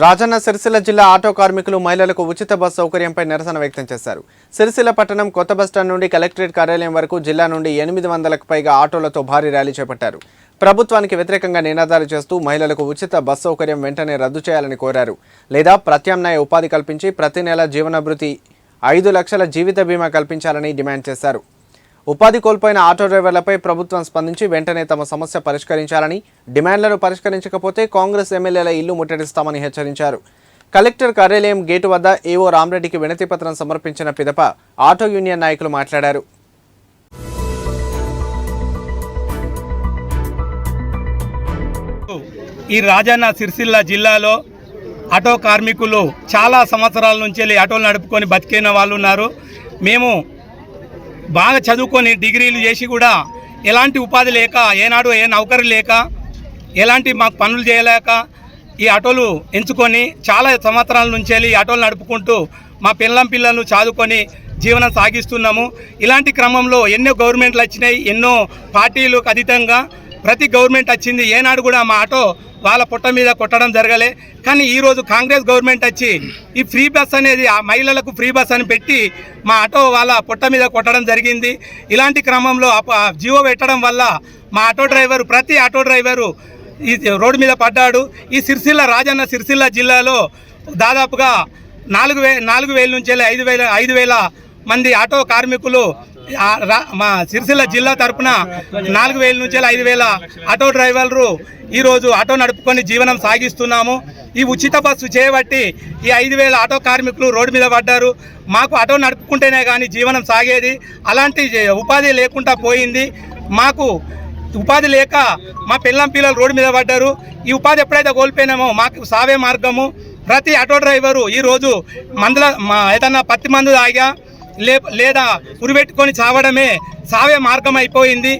రాజన్న సిరిసిల్ల జిల్లా ఆటో కార్మికులు మహిళలకు ఉచిత బస్ సౌకర్యంపై నిరసన వ్యక్తం చేశారు. సిరిసిల్ల పట్టణం కొత్త బస్టాండ్ నుండి కలెక్టరేట్ కార్యాలయం వరకు జిల్లా నుండి ఎనిమిది వందలకు పైగా ఆటోలతో భారీ ర్యాలీ చేపట్టారు. ప్రభుత్వానికి వ్యతిరేకంగా నినాదాలు చేస్తూ మహిళలకు ఉచిత బస్ సౌకర్యం వెంటనే రద్దు చేయాలని కోరారు. లేదా ప్రత్యామ్నాయ ఉపాధి కల్పించి ప్రతి నెల జీవనభృతి ఐదు లక్షల జీవిత బీమా కల్పించాలని డిమాండ్ చేశారు. ఉపాధి కోల్పోయిన ఆటో డ్రైవర్లపై ప్రభుత్వం స్పందించి వెంటనే తమ సమస్య పరిష్కరించాలని డిమాండ్లను పరిష్కరించకపోతే కాంగ్రెస్ ఎమ్మెల్యేల ఇల్లు ముట్టడిస్తామని హెచ్చరించారు. కలెక్టర్ కార్యాలయం గేటు వద్ద ఏవో రామ్రెడ్డికి వినతి పత్రం సమర్పించిన పిదప ఆటో యూనియన్ నాయకులు మాట్లాడారు. ఈ రాజన్న సిరిసిల్ల జిల్లాలో ఆటో కార్మికులు చాలా సంవత్సరాల నుంచి వెళ్ళి ఆటోలు నడుపుకొని బతికిన వాళ్ళు ఉన్నారు. మేము బాగా చదువుకొని డిగ్రీలు చేసి కూడా ఎలాంటి ఉపాధి లేక ఏనాడు ఏ నౌకరీ లేక ఎలాంటి మాకు పనులు చేయలేక ఈ ఆటోలు ఎంచుకొని చాలా సంవత్సరాల నుంచి వెళ్ళి ఈ ఆటోలు నడుపుకుంటూ మా పిల్లం పిల్లలు చదువుకొని జీవనం సాగిస్తున్నాము. ఇలాంటి క్రమంలో ఎన్నో గవర్నమెంట్లు వచ్చినాయి ఎన్నో పార్టీలకు అతీతంగా ప్రతి గవర్నమెంట్ వచ్చింది. ఏనాడు కూడా మా ఆటో వాళ్ళ పుట్ట మీద కొట్టడం జరగలే. కానీ ఈరోజు కాంగ్రెస్ గవర్నమెంట్ వచ్చి ఈ ఫ్రీ బస్ అనేది ఆ మహిళలకు ఫ్రీ బస్ అని పెట్టి మా ఆటో వాళ్ళ పుట్ట మీద కొట్టడం జరిగింది. ఇలాంటి క్రమంలో జియో జీవో పెట్టడం వల్ల మా ఆటో డ్రైవరు ప్రతి ఆటో డ్రైవరు ఈ రోడ్డు మీద పడ్డాడు. ఈ సిరిసిల్ల రాజన్న సిరిసిల్ల జిల్లాలో దాదాపుగా నాలుగు వే నాలుగు వేల నుంచి ఐదు వేల ఐదు వేల మంది ఆటో కార్మికులు మా సిరిసిల్ల జిల్లా తరపున నాలుగు వేల నుంచి ఐదు వేల ఆటో డ్రైవర్లు ఈరోజు ఆటో నడుపుకొని జీవనం సాగిస్తున్నాము. ఈ ఉచిత బస్సు చేయబట్టి ఈ ఐదు వేల ఆటో కార్మికులు రోడ్డు మీద పడ్డారు. మాకు ఆటో నడుపుకుంటేనే కానీ జీవనం సాగేది. అలాంటి ఉపాధి లేకుండా పోయింది. మాకు ఉపాధి లేక మా పిల్లం పిల్లలు రోడ్డు మీద పడ్డారు. ఈ ఉపాధి ఎప్పుడైతే కోల్పోయినామో మాకు సావే మార్గము. ప్రతి ఆటో డ్రైవరు ఈరోజు మందుల మా ఏదన్నా పత్తి మందు తాగా లేదా ఉరిపెట్టుకొని చావడమే సావే మార్గం అయిపోయింది